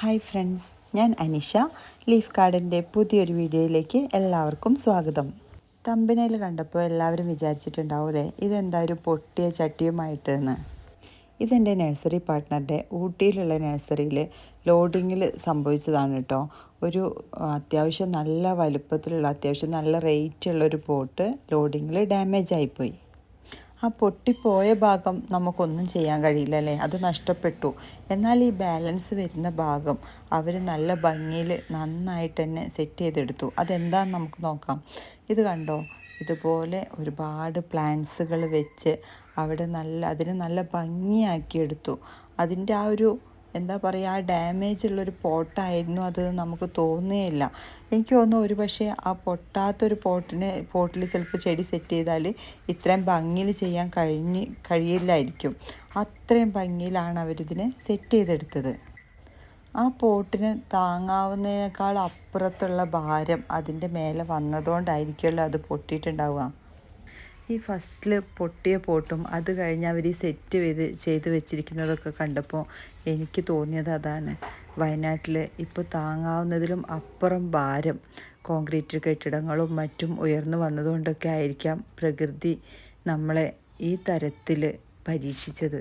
Hi friends ഞാൻ Anisha. Leaf കാർഡിന്റെ പുതിയൊരു വീഡിയോയിലേക്ക് എല്ലാവർക്കും സ്വാഗതം. തമ്പനയിൽ കണ്ടപ്പോൾ എല്ലാവരും വിചാരിച്ചിട്ടുണ്ടാവൂലേ ഇതെന്താ ഒരു പൊട്ടിയ ചട്ടിയുമായിട്ട് എന്ന് ഇതെന്റെ നഴ്സറി പാർട്ട്ണറുടെ ഊട്ടിയിലുള്ള നഴ്സറിയിൽ ലോഡിങ്ങിൽ സംഭവിച്ചതാണ് കേട്ടോ. ഒരു അത്യാവശ്യം നല്ല വലുപ്പത്തിലുള്ള അത്യാവശ്യം നല്ല റേറ്റുള്ള ഒരു പോട്ട് ലോഡിങ്ങിൽ ഡാമേജ് ആയിപ്പോയി ആ പൊട്ടിപ്പോയ ഭാഗം നമുക്കൊന്നും ചെയ്യാൻ കഴിയില്ല അല്ലേ അത് നഷ്ടപ്പെട്ടു. എന്നാൽ ഈ ബാലൻസ് വരുന്ന ഭാഗം അവർ നല്ല ഭംഗിയിൽ നന്നായിട്ട് തന്നെ സെറ്റ് ചെയ്തെടുത്തു. അതെന്താണെന്ന് നമുക്ക് നോക്കാം. ഇത് കണ്ടോ? ഇതുപോലെ ഒരുപാട് പ്ലാന്റ്സുകൾ വെച്ച് അവിടെ നല്ല അതിന് നല്ല ഭംഗിയാക്കിയെടുത്തു അതിന്റെ ആ ഒരു എന്താ പറയുക ആ ഡാമേജ് ഉള്ളൊരു പോട്ടായിരുന്നു അത് നമുക്ക് തോന്നുകയില്ല. എനിക്ക് തോന്നുന്നു ഒരു പക്ഷേ ആ പൊട്ടാത്തൊരു പോട്ടിന് പോട്ടിൽ ചിലപ്പോൾ ചെടി സെറ്റ് ചെയ്താൽ ഇത്രയും ഭംഗിയിൽ ചെയ്യാൻ കഴിഞ്ഞ് കഴിയില്ലായിരിക്കും. അത്രയും ഭംഗിയിലാണ് അവരിതിനെ സെറ്റ് ചെയ്തെടുത്തത്. ആ പോട്ടിന് താങ്ങാവുന്നതിനേക്കാൾ അപ്പുറത്തുള്ള ഭാരം അതിന്റെ മേലെ വന്നതുകൊണ്ടായിരിക്കുമല്ലോ അത് പൊട്ടിയിട്ടുണ്ടാവുക. ഈ ഫസ്റ്റിൽ പൊട്ടിയ പോട്ടും അത് കഴിഞ്ഞ് അവർ ഈ സെറ്റ് ചെയ്ത് ചെയ്ത് വെച്ചിരിക്കുന്നതൊക്കെ കണ്ടപ്പോൾ എനിക്ക് തോന്നിയത് അതാണ്. വയനാട്ടിൽ ഇപ്പോൾ താങ്ങാവുന്നതിലും അപ്പുറം ഭാരം കോൺക്രീറ്റ് കെട്ടിടങ്ങളും മറ്റും ഉയർന്നു വന്നതുകൊണ്ടൊക്കെ ആയിരിക്കാം പ്രകൃതി നമ്മളെ ഈ തരത്തിൽ പരീക്ഷിച്ചത്.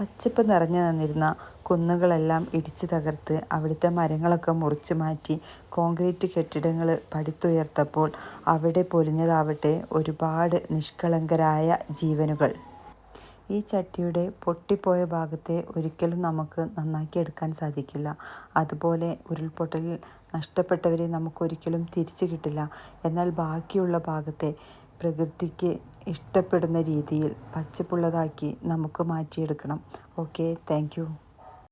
പച്ചപ്പ് നിറഞ്ഞു നിന്നിരുന്ന കുന്നുകളെല്ലാം ഇടിച്ചു തകർത്ത് അവിടുത്തെ മരങ്ങളൊക്കെ മുറിച്ചു മാറ്റി കോൺക്രീറ്റ് കെട്ടിടങ്ങൾ പടുത്തുയർത്തപ്പോൾ അവിടെ പൊലിഞ്ഞതാവട്ടെ ഒരുപാട് നിഷ്കളങ്കരായ ജീവനുകൾ. ഈ ചട്ടിയുടെ പൊട്ടിപ്പോയ ഭാഗത്തെ ഒരിക്കലും നമുക്ക് നന്നാക്കി എടുക്കാൻ സാധിക്കില്ല. അതുപോലെ ഉരുൾപൊട്ടലിൽ നഷ്ടപ്പെട്ടവരെ നമുക്കൊരിക്കലും തിരിച്ചു കിട്ടില്ല. എന്നാൽ ബാക്കിയുള്ള ഭാഗത്തെ പ്രകൃതിക്ക് ഇഷ്ടപ്പെടുന്ന രീതിയിൽ പച്ചപ്പുള്ളതാക്കി നമുക്ക് മാറ്റിയെടുക്കണം. Okay thank